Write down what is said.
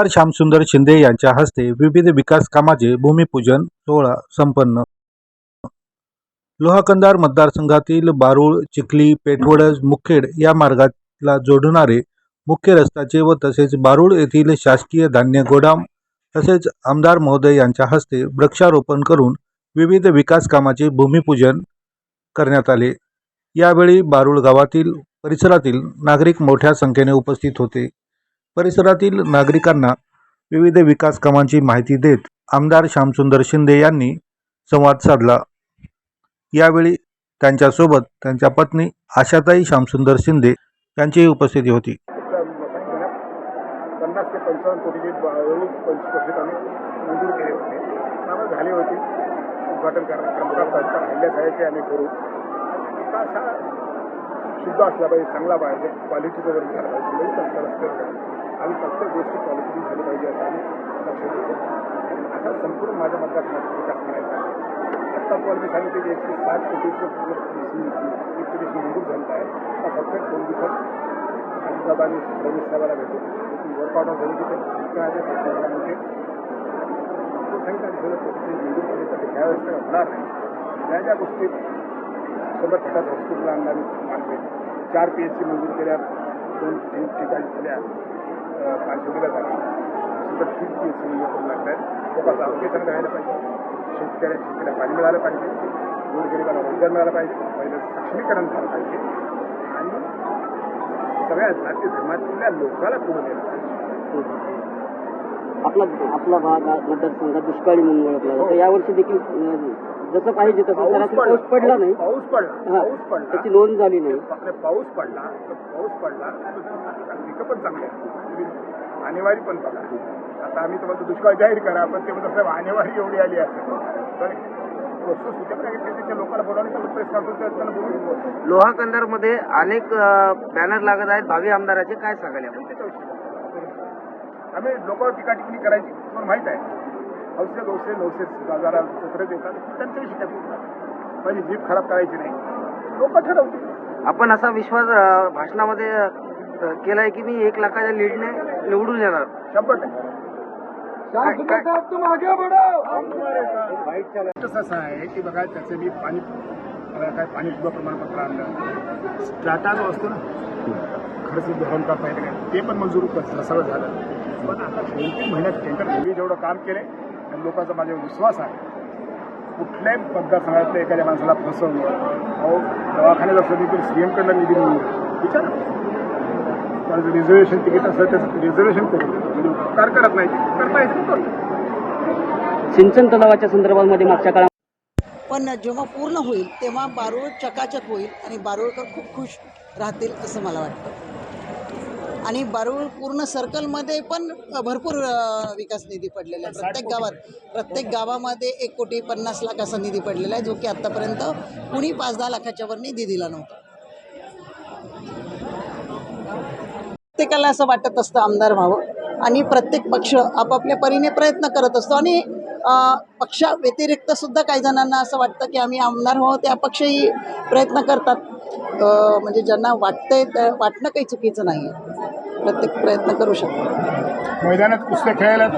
आमदार श्यामसुंदर शिंदे यांच्या हस्ते विविध विकास कामाचे भूमिपूजन सोहळा संपन्न. लोहाकंदार मतदारसंघातील बारूळ चिखली पेठवडज मुखेड या मार्गाला जोडणारे मुख्य रस्त्याचे व तसेच बारूळ येथील शासकीय धान्य गोदाम तसेच आमदार महोदय यांच्या हस्ते वृक्षारोपण करून विविध विकास कामाचे भूमिपूजन करण्यात आले. यावेळी बारूळ गावातील परिसरातील नागरिक मोठ्या संख्येने उपस्थित होते. परिसरातील नागरिकांना विविध विकास कामांची माहिती देत आमदार श्यामसुंदर शिंदे यांनी संवाद साधला. यावेळी त्यांच्यासोबत त्यांच्या पत्नी आशाताई श्यामसुंदर शिंदे यांचीही उपस्थिती होती. पन्नास ते पंचावन्न कोटीचे जवळ पंचवीस आम्ही मंजूर केले होते. कामं झाली होती. उद्घाटन करण्याकरता हल्ल्यासाहेबचे आम्ही करू. विकास हा शुद्ध असला पाहिजे चांगला पाहिजे. क्वालिटीचा जर झाला पाहिजे म्हणजे कसं रस्ते आणि प्रत्येक गोष्टी क्वालिटीची झाली पाहिजे असं आम्ही लक्ष देतो. असा संपूर्ण माझ्या मतदारसंघाचा विकास करायचा आहे. आत्ता मी सांगितले की एकशे सात कोटीचं एक मंजूर झालेलं आहे. आता फक्त दोन दिवसात अजितदादांनी रमेश साहेबाला भेटू त्याची वर्कआउट झाली की ते शिक्षणाच्या प्रश्नामध्ये सांगितलं झालं कोटीचे मंजूर केले तर ह्या वेळेस काय होणार नाही. ज्या ज्या गोष्टी सोबत एकाच हॉस्पिटल आणणार चार पी एच सी मंजूर केल्या दोन तीन ठिकाणी झाल्या. पाचशेला झाल्या. सुद्धा तीन पी एच सी मंजूर करून लागल्या. लोकांचं आरोग्य चांगलं राहायला पाहिजे. शेतकऱ्या शेतकऱ्या पाणी मिळालं पाहिजे. गोरगरिबाला रोजगार मिळाला पाहिजे. पहिलं सक्षमीकरण झालं पाहिजे. आणि सगळ्या जाती धर्मातल्या लोकांना पुढे दिलं पाहिजे. आपला आपला भाग हा मतदारसंघात दुष्काळी म्हणून ओळखला जातो. यावर्षी देखील जसं पाहिजे तसं सरासरी पाऊस पडला नाही. पाऊस पडला. हा. पाऊस पडला. त्याची नोंद झाली नाही. आपले पाऊस पडला. तर पाऊस पडला. तर पिकं पण चांगली आहेत. आणेवारी पण बघा. आता आम्ही तुम्हाला दुष्काळ जाहीर करा पण ते म्हणतात साहेब आणेवारी एवढी आली असेल. तर वस्तुस्थिती पण आहे. त्याच्या लोकांना बोलावणे प्रेस कॉन्फरन्स त्यांना बोलून लोहा कंधारमध्ये अनेक बॅनर लागत आहेत. भावी आमदाराचे काय सांगाल? त्याच्याविषयी. आम्ही लोकांवर टीका टिप्पणी करायची तुम्हाला माहीत आहे. औषध दोनशे नऊशे हजारा सत्र देतात त्यांच्याविषयी काय बोलतात माझी जीभ खराब करायची नाही. लोक ठरवतील. आपण असा विश्वास भाषणामध्ये केलाय की मी एक लाखाच्या लीडने निवडून येणार. शंभर टक्के. कसं असं आहे की बघा त्याचं मी पाणी काय पाणी सुद्धा प्रमाणपत्र आणलं. स्ट्राटा जो असतो ना करता येते काय ते पण मंजूर सगळं झालं. पण आता दोन तीन महिन्यात टेंडर मी जेवढं काम केलंय आणि लोकांचा माझ्यावर विश्वास आहे कुठल्याही मतदारसंघातल्या एखाद्या माणसाला फसवणं अहो दवाखान्यात असलं तर सीएमकडनं निधी मिळून विचार. त्याचं रिझर्वेशन तिकीट असलं त्याचं रिझर्वेशन करून म्हणजे उपकार करत नाही करता येते करतो सिंचन तलावाच्या संदर्भामध्ये मागच्या काळात पण जेव्हा पूर्ण होईल तेव्हा बारूळ चकाचक होईल आणि बारूळकर खूप खुश राहतील असं मला वाटतं. आणि बारूळ पूर्ण सर्कलमध्ये पण भरपूर विकास निधी पडलेला आहे. प्रत्येक गावात प्रत्येक गावामध्ये एक कोटी पन्नास लाख असा निधी पडलेला आहे जो की आत्तापर्यंत कुणी पाच दहा लाखाच्या वर निधी दिला नव्हता. प्रत्येकाला असं वाटत असतं आमदार व्हावं आणि प्रत्येक पक्ष आपापल्या परीने प्रयत्न करत असतो आणि पक्षाव्यतिरिक्त सुद्धा काही जणांना असं वाटतं की आम्ही आमदार व्हावं ते अपक्षही प्रयत्न करतात. म्हणजे ज्यांना वाटतंय त्या वाटणं काही चुकीचं नाही आहे प्रत्येक प्रयत्न करू शकतो. मैदानात कुस्त्या खेळायला